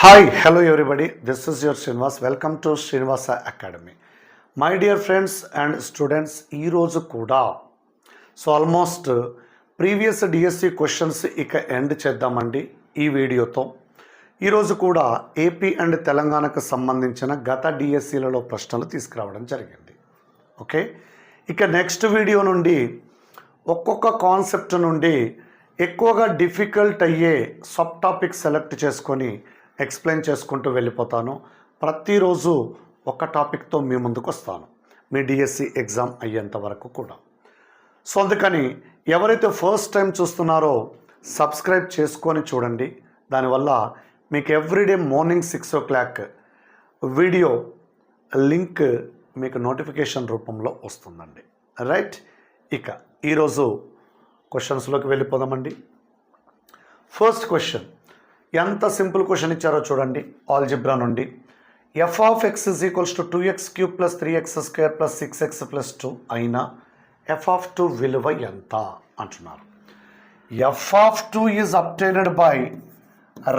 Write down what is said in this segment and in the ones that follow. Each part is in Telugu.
Hi hello everybody this is your Srinivas welcome to Srinivasa academy my dear friends and students ఈరోజు కూడా so almost previous DSC questions ఇక ఎండ్ చేద్దామండి ఈ వీడియోతో. ఈరోజు కూడా ఏపీ అండ్ తెలంగాణకు సంబంధించిన గత డిఎస్సిలలో ప్రశ్నలు తీసుకురావడం జరిగింది. ఓకే ఇక నెక్స్ట్ వీడియో నుండి ఒక్కొక్క కాన్సెప్ట్ నుండి ఎక్కువగా డిఫికల్ట్ అయ్యే సబ్ టాపిక్ సెలెక్ట్ చేసుకొని ఎక్స్ప్లెయిన్ చేసుకుంటూ వెళ్ళిపోతాను. ప్రతిరోజు ఒక టాపిక్తో మీ ముందుకు వస్తాను మీ డిఎస్సి ఎగ్జామ్ అయ్యేంత వరకు కూడా. సో అందుకని ఎవరైతే ఫస్ట్ టైం చూస్తున్నారో సబ్స్క్రైబ్ చేసుకొని చూడండి. దానివల్ల మీకు everyday morning six o'clock video link మీకు నోటిఫికేషన్ రూపంలో వస్తుందండి. రైట్? ఇక ఈరోజు క్వశ్చన్స్లోకి వెళ్ళిపోదామండి. First question. ఎంత సింపుల్ క్వశ్చన్ ఇచ్చారో చూడండి ఆల్జిబ్రా నుండి. F of X is equals to two X cube plus three X square plus six X plus two అయినా ఎఫ్ ఆఫ్ టూ విలువ ఎంత అంటున్నారు. F of two is obtained by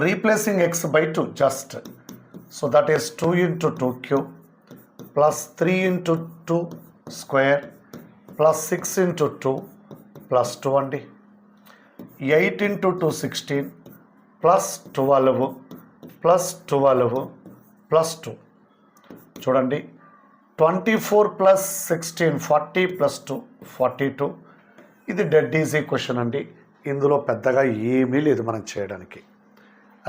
replacing X by two just so that is two into two cube plus three into two square plus six into two plus two అండి eight into two sixteen plus twelve plus twelve plus two. చూడండి twenty four plus sixteen forty plus two forty two. ఇది డెడ్ ఈజీ క్వశ్చన్ అండి. ఇందులో పెద్దగా ఏమీ లేదు మనం చేయడానికి.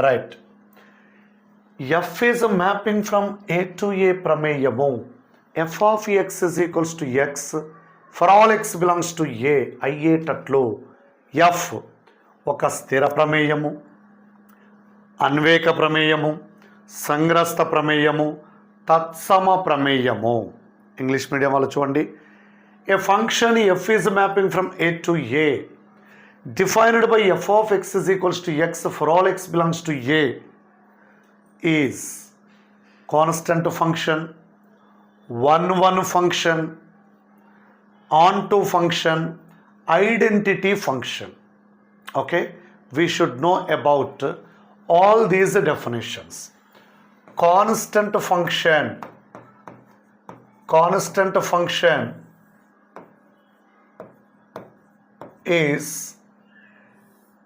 Right F is mapping from A to A ప్రమేయము. F of X is equals to X for all X belongs to A అయ్యేటట్లు F ఒక స్థిర ప్రమేయము. అన్వేక ప్రమేయము సంగ్రస్త ప్రమేయము తత్సమ ప్రమేయము. ఇంగ్లీష్ మీడియం వాళ్ళు చూడండి. A function F is mapping from A to A defined by F of X is equals to X for all X belongs to A is constant function one one function onto function identity function okay we should know about all these definitions constant function constant function is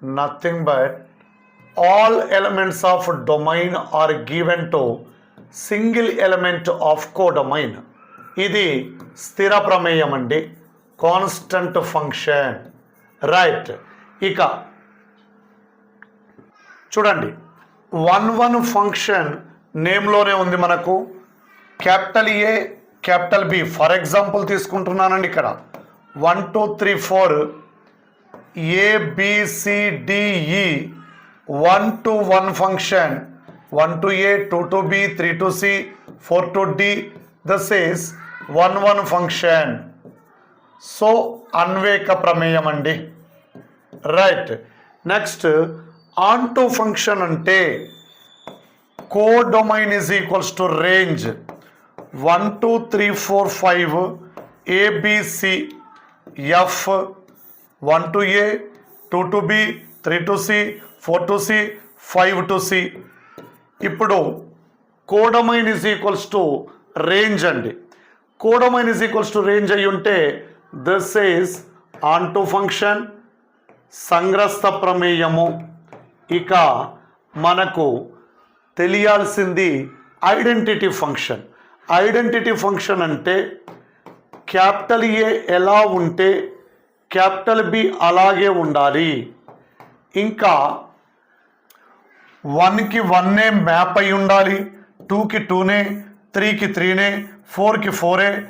nothing but all elements of domain are given to single element of codomain ఇది స్థిర ప్రమేయం అండి కాన్స్టంట్ ఫంక్షన్ రైట్ ఇక చూడండి. వన్ వన్ ఫంక్షన్ నేమ్లోనే ఉంది మనకు. Capital A capital B. For example తీసుకుంటున్నానండి ఇక్కడ. One two three four. A B C D E one to one function. One to A two to B three to C four to D. This is one one function. So అన్వేక ప్రమేయం అండి. Right. Next onto function అంటే codomain is equals to range one two three four five A B C F one to A two to B three to C four to C five to C ఇప్పుడు codomain is equals to range అండి codomain is equals to range అయి ఉంటే this is onto function సంగ్రస్త ప్రమేయము ఇక మనకు తెలియాల్సింది ఐడెంటిటీ ఫంక్షన్. ఐడెంటిటీ ఫంక్షన్ అంటే క్యాపిటల్ ఏ ఎలా ఉంటే క్యాపిటల్ బి అలాగే ఉండాలి. ఇంకా వన్కి వన్నే మ్యాప్ అయి ఉండాలి. టూకి టూనే త్రీకి త్రీనే ఫోర్కి ఫోరే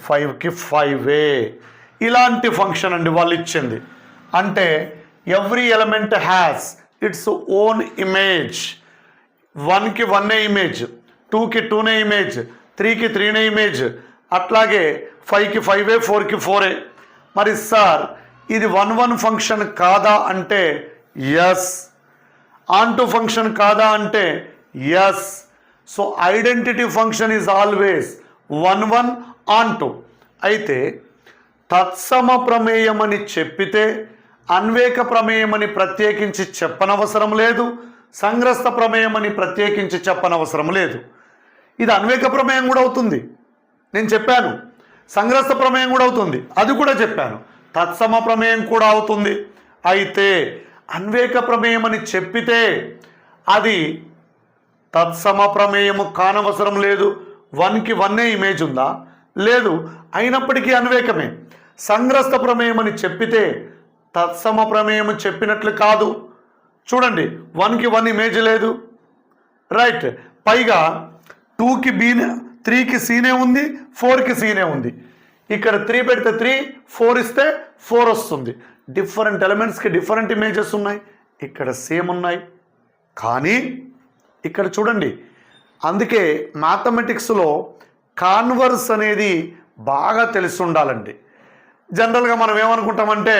ఫైవ్కి ఫైవే. ఇలాంటి ఫంక్షన్ అండి వాళ్ళు ఇచ్చింది. అంటే every element has its own image వన్కి వన్నే ఇమేజ్ టూకి టూనే ఇమేజ్ త్రీకి త్రీనే ఇమేజ్ అట్లాగే ఫైవ్కి ఫైవే ఫోర్కి ఫోరే మరి సార్ ఇది వన్ వన్ ఫంక్షన్ కాదా అంటే ఎస్ ఆన్ టు ఫంక్షన్ కాదా అంటే yes so identity function is always one one onto అయితే తత్సమ ప్రమేయం అని చెప్పితే అన్వేక ప్రమేయం అని ప్రత్యేకించి చెప్పనవసరం లేదు సంగ్రస్త ప్రమేయం అని ప్రత్యేకించి చెప్పనవసరం లేదు. ఇది అన్వేక ప్రమేయం కూడా అవుతుంది. నేను చెప్పాను సంగ్రస్త ప్రమేయం కూడా అవుతుంది. అది కూడా చెప్పాను. తత్సమ ప్రమేయం కూడా అవుతుంది. అయితే అన్వేక ప్రమేయం అని చెప్పితే అది తత్సమ ప్రమేయము కానవసరం లేదు. వన్కి వన్నే ఇమేజ్ ఉందా? లేదు. అయినప్పటికీ అన్వేకమే. సంగ్రస్త ప్రమేయం అని చెప్పితే తత్సమ ప్రమేయము చెప్పినట్లు కాదు. చూడండి వన్కి వన్ ఇమేజ్ లేదు. రైట్ పైగా టూకి బీనే త్రీకి సీనే ఉంది ఫోర్కి సీనే ఉంది. ఇక్కడ త్రీ పెడితే త్రీ ఫోర్ ఇస్తే ఫోర్ వస్తుంది. డిఫరెంట్ ఎలిమెంట్స్కి డిఫరెంట్ ఇమేజెస్ ఉన్నాయి. ఇక్కడ సేమ్ ఉన్నాయి. కానీ ఇక్కడ చూడండి అందుకే మ్యాథమెటిక్స్లో కాన్వర్స్ అనేది బాగా తెలిసి ఉండాలండి. జనరల్గా మనం ఏమనుకుంటామంటే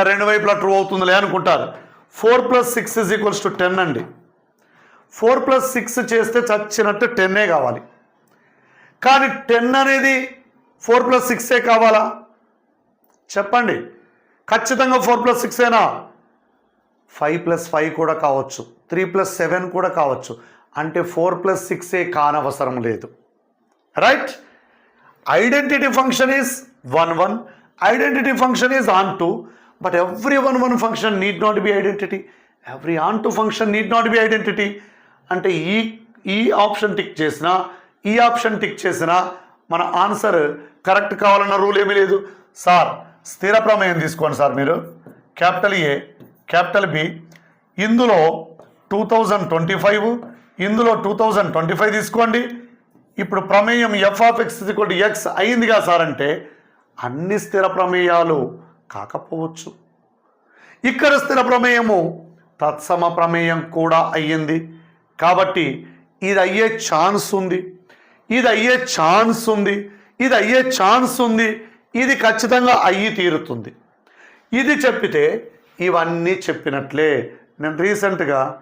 రెండు వైపులా ట్రూ అవుతుందిలే అనుకుంటారు. Four plus six is equals to ten అండి. ఫోర్ ప్లస్ సిక్స్ చేస్తే చచ్చినట్టు టెన్నే కావాలి. కానీ టెన్ అనేది ఫోర్ ప్లస్ సిక్సే కావాలా? చెప్పండి. ఖచ్చితంగా ఫోర్ ప్లస్ సిక్సేనా ఫైవ్ ప్లస్ ఫైవ్ కూడా కావచ్చు. త్రీ ప్లస్ సెవెన్ కూడా కావచ్చు. అంటే ఫోర్ ప్లస్ సిక్సే కానవసరం లేదు. Right identity function is one one identity function is onto but every one one function need not be identity every onto function need not be identity అంటే ఈ ఈ ఆప్షన్ టిక్ చేసినా ఈ ఆప్షన్ టిక్ చేసినా మన ఆన్సర్ కరెక్ట్ కావాలన్న రూల్ ఏమీ లేదు సార్ స్థిర ప్రమేయం తీసుకోండి సార్ మీరు క్యాపిటల్ ఏ క్యాపిటల్ బి ఇందులో టూ థౌజండ్ ట్వంటీ ఫైవ్ ఇందులో టూ థౌజండ్ ట్వంటీ ఫైవ్ తీసుకోండి ఇప్పుడు ప్రమేయం ఎఫ్ ఆఫ్ ఎక్స్ ఎక్స్ అయిందిగా సార్ అంటే అన్ని స్థిర ప్రమేయాలు కాకపోవచ్చు. ఇక్కడ స్థిర ప్రమేయము తత్సమ ప్రమేయం కూడా అయ్యింది. కాబట్టి ఇది అయ్యే ఛాన్స్ ఉంది. ఇది అయ్యే ఛాన్స్ ఉంది. ఇది అయ్యే ఛాన్స్ ఉంది. ఇది ఖచ్చితంగా అయ్యి తీరుతుంది. ఇది చెప్పితే ఇవన్నీ చెప్పినట్లే. నేను రీసెంట్గా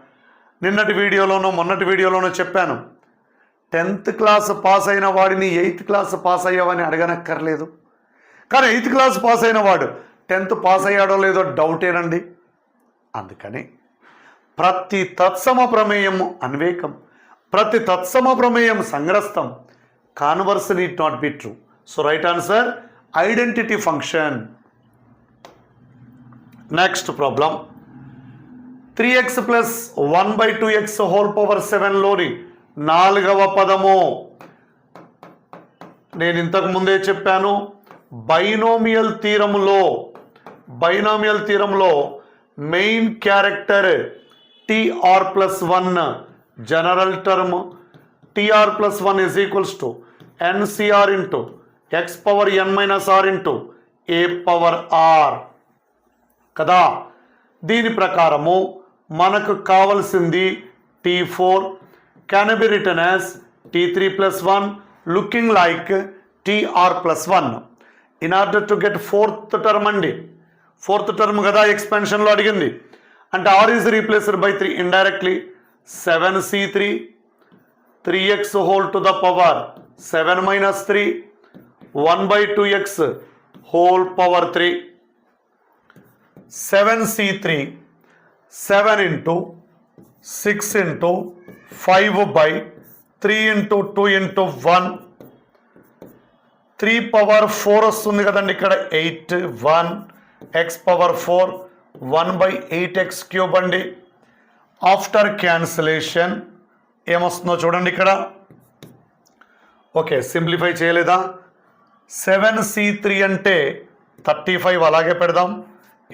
నిన్నటి వీడియోలోనో మొన్నటి వీడియోలోనో చెప్పాను. టెన్త్ క్లాస్ పాస్ అయిన వాడిని ఎయిత్ క్లాస్ పాస్ అయ్యావని అడగనక్కర్లేదు. కానీ ఎయిత్ క్లాస్ పాస్ అయిన వాడు టెన్త్ పాస్ అయ్యాడో లేదో డౌటేనండి. అందుకని ప్రతి తత్సమ ప్రమేయం అన్వేకం ప్రతి తత్సమ ప్రమేయం సంగ్రస్తం. Converse need not be true so right answer identity function next problem three x plus one by two x whole power సెవెన్లోని నాలుగవ పదము. నేను ఇంతకు ముందే చెప్పాను బైనోమియల్ తీరములో బైనామియల్ తీరంలో main character T R plus one general term. T R plus one is equals to N C R into X power N minus R into A power R. కదా? దీని ప్రకారము మనకు కావలసింది T four. Can be return as T three plus one? Looking like TR plus one. In order to get fourth term అండి ఫోర్త్ టర్మ్ కదా ఎక్స్పెన్షన్లో అడిగింది. అంటే r is replaced by three indirectly seven C three three X whole to the power seven minus three one by two X whole power three seven C three seven into six into five by three into two into one three power four వస్తుంది కదండి ఇక్కడ. Eight one x power four one by eight x cube అండి. ఆఫ్టర్ క్యాన్సిలేషన్ ఏమొస్తుందో చూడండి ఇక్కడ. ఓకే సింప్లిఫై చేయలేదా? సెవెన్ సి త్రీ అంటే థర్టీ ఫైవ్ అలాగే పెడదాం.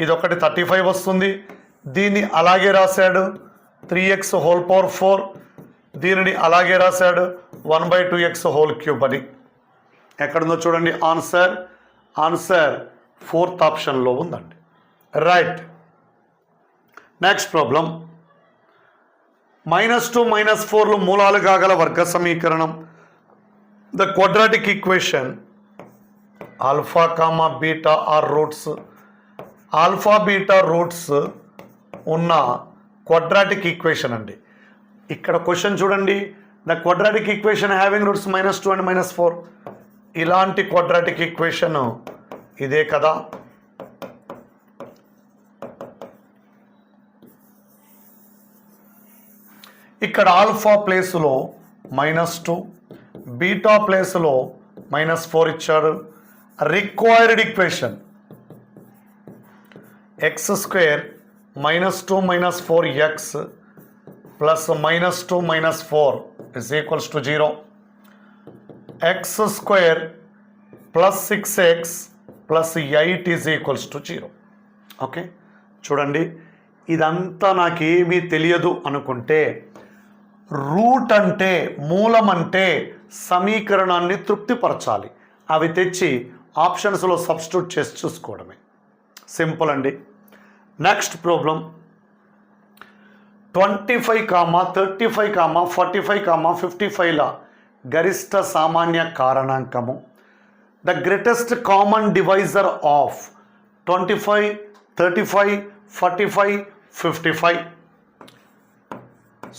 ఇది ఒకటి థర్టీ ఫైవ్ వస్తుంది. దీన్ని అలాగే రాశాడు. Three X whole power four దీనిని అలాగే రాశాడు. One by two X whole cube అని. ఎక్కడుందో చూడండి ఆన్సర్ ఆన్సర్ ఫోర్త్ ఆప్షన్లో ఉందండి. Right. Next problem. Minus two minus ఫోర్లు మూలాలు కాగల వర్గ సమీకరణం. The quadratic equation. Alpha comma beta are roots. Alpha beta roots ఉన్న క్వాడ్రాటిక్ ఈక్వేషన్ అండి. ఇక్కడ క్వశ్చన్ చూడండి. The quadratic equation having roots minus two and minus four. ఇలాంటి క్వాడ్రాటిక్ ఈక్వేషన్ ఇదే కదా. ఇక్కడ ఆల్ఫా ప్లేస్లో మైనస్ టూ బీటా ప్లేస్లో మైనస్ ఫోర్ ఇచ్చాడు required equation. X square minus two minus four X plus minus two minus four is equals to zero. X square plus six X plus eight is equals to zero. Okay? చూడండి ఇదంతా నాకేమీ తెలియదు అనుకుంటే రూట్ అంటే మూలం అంటే సమీకరణాన్ని తృప్తిపరచాలి. అవి తెచ్చి ఆప్షన్స్లో సబ్స్టిట్యూట్ చేసి చూసుకోవడమే. సింపుల్ అండి. Next problem twenty five comma thirty five comma forty five comma fifty ఫైవ్ల గరిష్ట సామాన్య కారణాంకము. The greatest common divisor of twenty five thirty five forty five fifty five.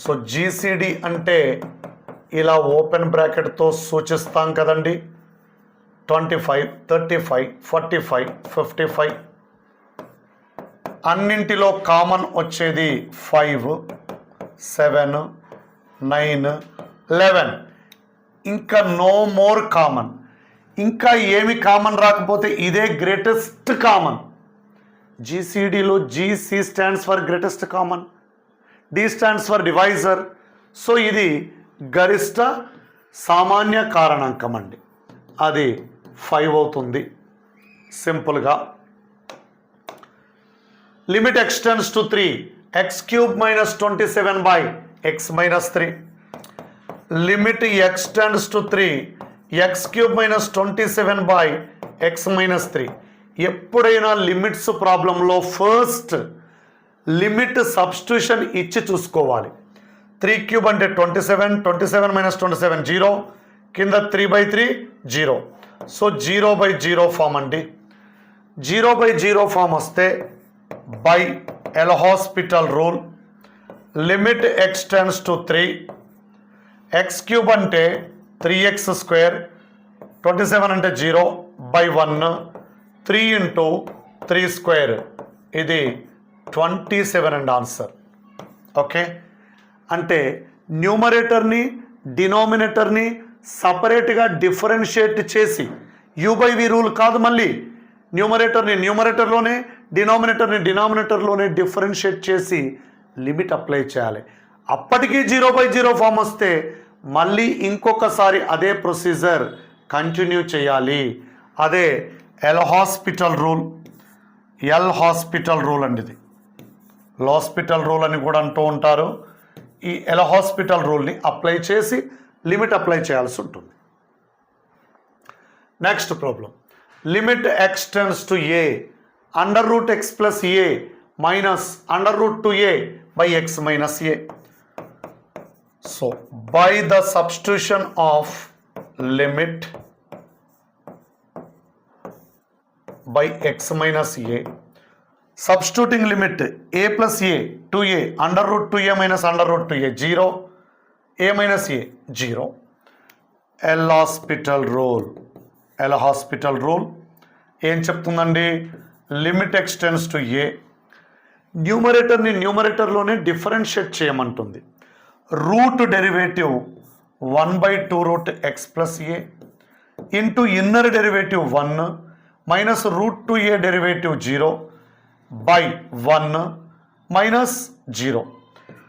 So GCD అంటే ఇలా ఓపెన్ బ్రాకెట్తో సూచిస్తాం కదండి. Twenty five thirty five forty five fifty five. అన్నింటిలో కామన్ వచ్చేది ఫైవ్ సెవెన్ నైన్ లెవెన్. ఇంకా నో మోర్ కామన్. ఇంకా ఏమి కామన్ రాకపోతే ఇదే greatest common జీసీడీలో G C stands for greatest common D stands for divisor so ఇది గరిష్ట సామాన్య కారణాంకం అండి. అది ఫైవ్ అవుతుంది. సింపుల్గా limit X tends to three X cube minus twenty seven by X minus three limit X tends to three X cube minus twenty seven by X minus three. ఎప్పుడైనా లిమిట్స్ ప్రాబ్లంలో ఫస్ట్ లిమిట్ సబ్స్టిట్యూషన్ ఇచ్చి చూసుకోవాలి. త్రీ క్యూబ్ అంటే twenty seven twenty seven minus twenty seven zero కింద three by three zero. So zero by zero form అండి. జీరో బై జీరో ఫామ్ వస్తే by L'Hospital rule. Limit X tends to three. X cube అంటే three X square twenty seven అంటే zero by one three into three square ఇది twenty seven and answer okay అంటే న్యూమరేటర్ని డినోమినేటర్ని సపరేట్గా డిఫరెన్షియేట్ చేసి యూ బై వి రూల్ కాదు మళ్ళీ. న్యూమరేటర్ని న్యూమరేటర్లోనే డినామినేటర్ని డినామినేటర్లోనే డిఫరెన్షియేట్ చేసి లిమిట్ అప్లై చేయాలి. అప్పటికీ జీరో బై జీరో ఫామ్ వస్తే మళ్ళీ ఇంకొకసారి అదే ప్రొసీజర్ కంటిన్యూ చేయాలి. అదే L hospital rule. L hospital rule అండి ఇది హాస్పిటల్ రూల్ అని కూడా అంటూ ఉంటారు. ఈ ఎల్ హాస్పిటల్ రూల్ని అప్లై చేసి లిమిట్ అప్లై చేయాల్సి ఉంటుంది. Next problem. Limit X tends to A. Under root X plus A minus under root two A by X minus A. So by the substitution of limit by x minus A substituting limit A plus A two A under root two under root under root two minus zero A minus A zero L'Hospital rule. L'Hospital rule ఏం చెప్తుందండి limit X tends to A న్యూమరేటర్ని న్యూమరేటర్లోనే differentiate చేయమంటుంది. Root derivative one by two root X plus A into inner derivative one minus root two A derivative zero by one minus zero.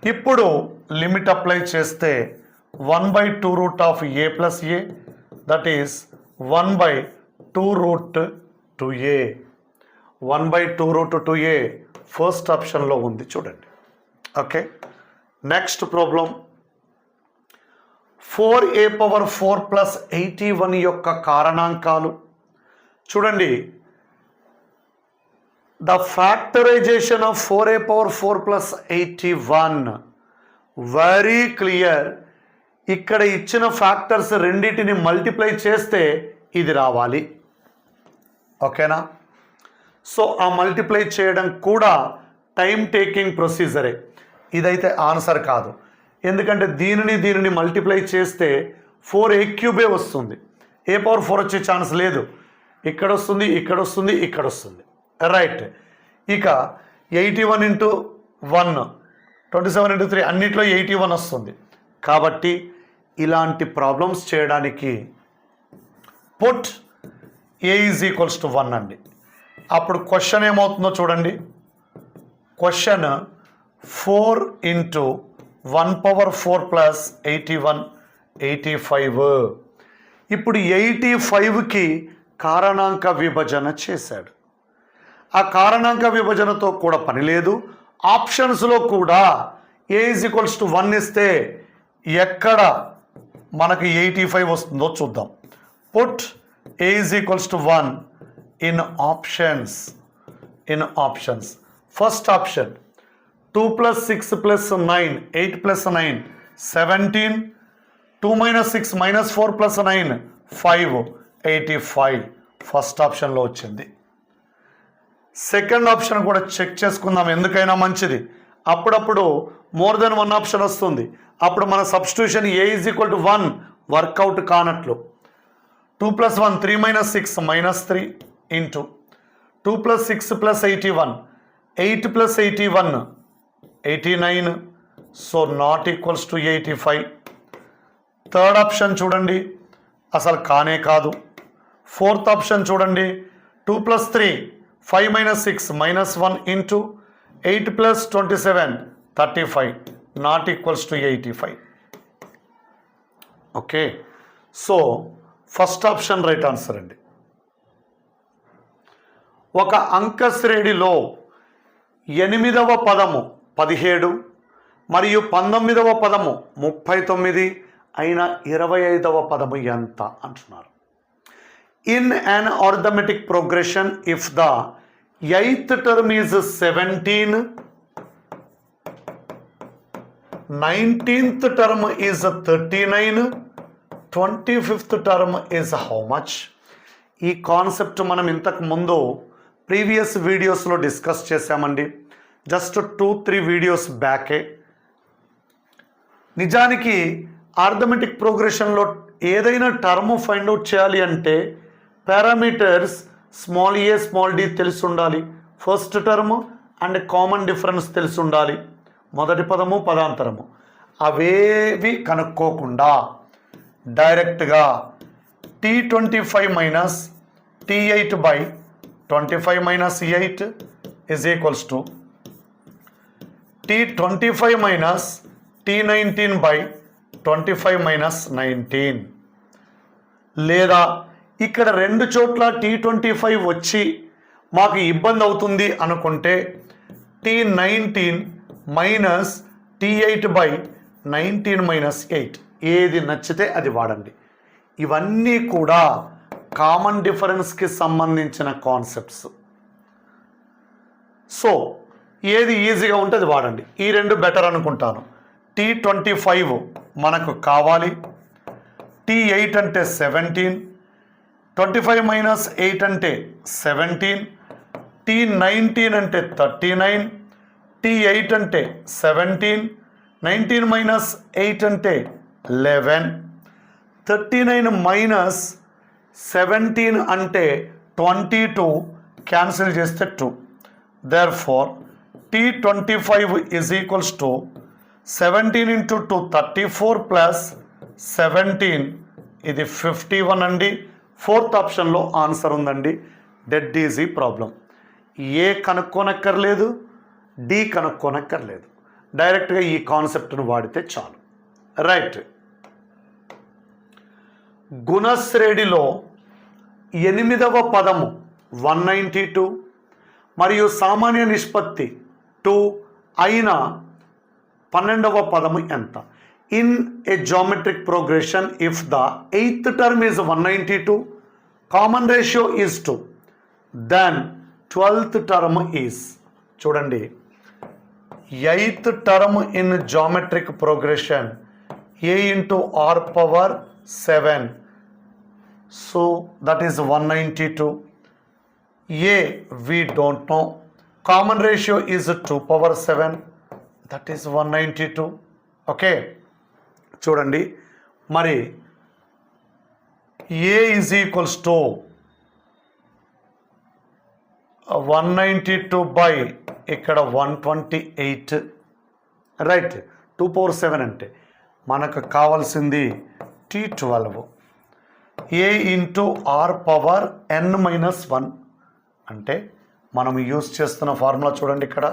ఇప్పుడు లిమిట్ అప్లై చేస్తే one by two root of A plus A that is one by two root two A. One by two root two A first ఆప్షన్లో ఉంది చూడండి. Okay? Next problem four A power four plus eighty one యొక్క కారణాంకాలు. చూడండి. The factorization of four A power four plus eighty one very clear ఇక్కడ ఇచ్చిన ఫ్యాక్టర్స్ రెండింటిని మల్టిప్లై చేస్తే ఇది రావాలి. ఓకేనా? సో ఆ మల్టిప్లై చేయడం కూడా టైం టేకింగ్ ప్రొసీజరే ఇదైతే ఆన్సర్ కాదు. ఎందుకంటే దీనిని దీనిని మల్టిప్లై చేస్తే ఫోర్ ఏ క్యూబే వస్తుంది. ఏ పవర్ ఫోర్ వచ్చే ఛాన్స్ లేదు. ఇక్కడ వస్తుంది ఇక్కడ వస్తుంది ఇక్కడ వస్తుంది. రైట్ ఇక eighty one into one twenty seven into three అన్నిట్లో ఎయిటీ వన్ వస్తుంది. కాబట్టి ఇలాంటి ప్రాబ్లమ్స్ చేయడానికి put A is equals to one అండి. అప్పుడు క్వశ్చన్ ఏమవుతుందో చూడండి. Question four into one power four plus eighty one eighty five. ఇప్పుడు ఎయిటీ ఫైవ్కి కారణాంక విభజన చేశాడు. ఆ కారణాంక విభజనతో కూడా పని లేదు. ఆప్షన్స్లో కూడా A is equals to one ఇస్తే ఎక్కడ మనకి ఎయిటీ ఫైవ్ వస్తుందో చూద్దాం. Put A is equals to one in options in options first option two plus six plus nine eight plus nine seventeen two minus six minus four plus nine five eighty five. First ఆప్షన్లో వచ్చింది. సెకండ్ ఆప్షన్ కూడా చెక్ చేసుకుందాం ఎందుకైనా మంచిది. అప్పుడప్పుడు మోర్ దెన్ వన్ ఆప్షన్ వస్తుంది. అప్పుడు మన substitution A is equal to one work out కానట్లు. Two plus one three minus six minus three into. Two plus six plus eighty one. Eight plus eighty one eighty nine. So not equals to eighty five third option చూడండి. అసలు కానే కాదు. ఫోర్త్ ఆప్షన్ చూడండి. Two plus three five minus six minus one into eight plus twenty seven thirty five not equals to eighty five okay so first option right answer అండి. ఒక అంక శ్రేణిలో ఎనిమిదవ పదము పదిహేడు మరియు పంతొమ్మిదవ పదము ముప్పై తొమ్మిది అయిన ఇరవై ఐదవ పదము ఎంత అంటున్నారు. In an arithmetic progression if the eighth term is seventeen nineteenth term is thirty nine twenty fifth term is how much ఈ కాన్సెప్ట్ మనం ఇంతకు ముందు ప్రీవియస్ వీడియోస్లో డిస్కస్ చేశామండి. జస్ట్ టూ త్రీ వీడియోస్ బ్యాకే. నిజానికి ఆర్థమెటిక్ ప్రోగ్రెషన్లో ఏదైనా టర్మ్ ఫైండ్ అవుట్ చేయాలి అంటే parameters small A small D తెలిసి ఉండాలి. First term and common difference తెలిసి ఉండాలి. మొదటి పదము పదాంతరము. అవేవి కనుక్కోకుండా డైరెక్ట్గా T twenty five minus T eight by twenty five minus eight is equals to T twenty five minus T nineteen by twenty five minus nineteen లేదా ఇక్కడ రెండు చోట్ల టీ ట్వంటీ ఫైవ్ వచ్చి మాకు ఇబ్బంది అవుతుంది అనుకుంటే T nineteen minus T eight by nineteen minus eight ఏది నచ్చితే అది వాడండి. ఇవన్నీ కూడా కామన్ డిఫరెన్స్కి సంబంధించిన కాన్సెప్ట్స్ సో ఏది ఈజీగా ఉంటే అది వాడండి. ఈ రెండు బెటర్ అనుకుంటాను. టీ ట్వంటీ ఫైవ్ మనకు కావాలి. టీ ఎయిట్ అంటే seventeen twenty five minus eight అంటే సెవెంటీన్ టీ నైన్టీన్ అంటే థర్టీ నైన్ టీ ఎయిట్ అంటే సెవెంటీన్ నైన్టీన్ మైనస్ ఎయిట్ అంటే eleven thirty nine minus seventeen అంటే ట్వంటీ టూ క్యాన్సిల్ చేస్తే two therefore T twenty five is equals to seventeen into two thirty four plus seventeen ఇది ఫిఫ్టీ వన్ అండి. ఫోర్త్ ఆప్షన్లో ఆన్సర్ ఉందండి. డెడ్ ఈజీ ప్రాబ్లం ఏ కనుక్కోనక్కర్లేదు. డి కనుక్కోనక్కర్లేదు. డైరెక్ట్గా ఈ కాన్సెప్ట్ను వాడితే చాలు. రైట్ గుణశ్రేణిలో ఎనిమిదవ పదము వన్ నైంటీ టూ మరియు సామాన్య నిష్పత్తి టూ అయిన పన్నెండవ పదము ఎంత? In a geometric progression if the eighth term is one ninety two common ratio is two then twelfth term is చూడండి. Eighth term in geometric progression a into r power seven so that is one ninety two a we don't know common ratio is two power seven that is one ninety two. Okay చూడండి. మరి a is equals to one ninety two by ఇక్కడ one twenty eight? Right two power seven అంటే మనకు కావాల్సింది T twelve. A into r power n minus one అంటే మనం యూజ్ చేస్తున్న ఫార్ములా చూడండి ఇక్కడ.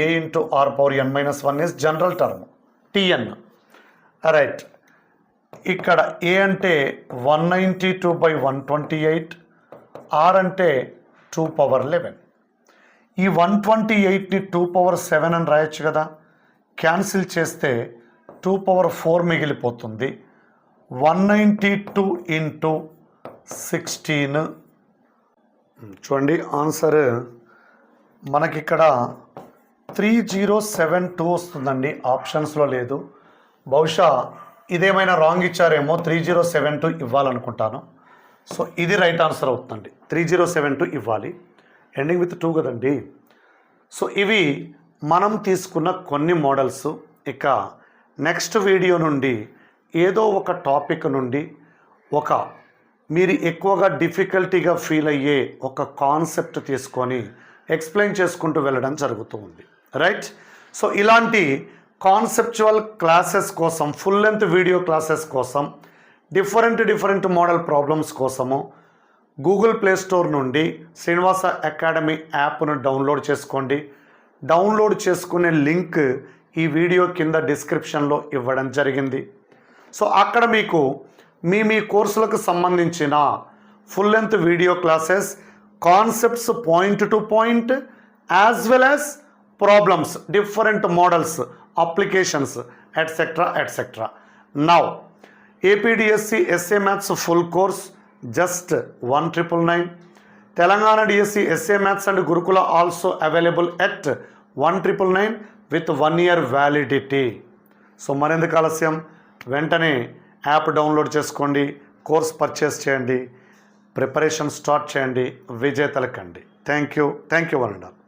A into r power n minus one is general term T n right ఇక్కడ ఏ అంటే one ninety two by one twenty eight r అంటే టూ పవర్ లెవెన్ ఈ వన్ ట్వంటీ ఎయిట్ని టూ పవర్ సెవెన్ అని రాయొచ్చు కదా. క్యాన్సిల్ చేస్తే టూ పవర్ ఫోర్ మిగిలిపోతుంది. One ninety two into sixteen చూడండి ఆన్సర్ మనకిక్కడ త్రీ జీరో సెవెన్ టూ వస్తుందండి. ఆప్షన్స్లో లేదు. బహుశా ఇదేమైనా రాంగ్ ఇచ్చారేమో త్రీ జీరో సెవెన్ టూ ఇవ్వాలనుకుంటాను. సో ఇది రైట్ ఆన్సర్ అవుతుందండి. త్రీ జీరో సెవెన్ టూ ఇవ్వాలి. ఎండింగ్ విత్ టూ కదండి. సో ఇవి మనం తీసుకున్న కొన్ని మోడల్స్. ఇక నెక్స్ట్ వీడియో నుండి ఏదో ఒక టాపిక్ నుండి ఒక మీరు ఎక్కువగా డిఫికల్టీగా ఫీల్ అయ్యే ఒక కాన్సెప్ట్ తీసుకొని ఎక్స్ప్లెయిన్ చేసుకుంటూ వెళ్ళడం జరుగుతూ ఉంది. రైట్? సో ఇలాంటి కాన్సెప్చువల్ క్లాసెస్ కోసం ఫుల్ లెంత్ వీడియో క్లాసెస్ కోసం డిఫరెంట్ డిఫరెంట్ మోడల్ ప్రాబ్లమ్స్ కోసము గూగుల్ ప్లే స్టోర్ నుండి శ్రీనివాస అకాడమీ యాప్ను డౌన్లోడ్ చేసుకోండి. డౌన్లోడ్ చేసుకునే లింక్ ఈ వీడియో కింద డిస్క్రిప్షన్లో ఇవ్వడం జరిగింది. సో అక్కడ మీకు మీ మీ కోర్సులకు సంబంధించిన full length video classes concepts point to point as well as problems different models applications etcetera etcetera now APDSC SA maths full course just one triple nine Telangana DSC SA maths and Gurukula also available at one triple nine with one year validity so మరెందుకు ఆలస్యం? వెంటనే యాప్ డౌన్లోడ్ చేసుకోండి కోర్స్ పర్చేస్ చేయండి ప్రిపరేషన్ స్టార్ట్ చేయండి విజేతలకండి. Thank you thank you one and all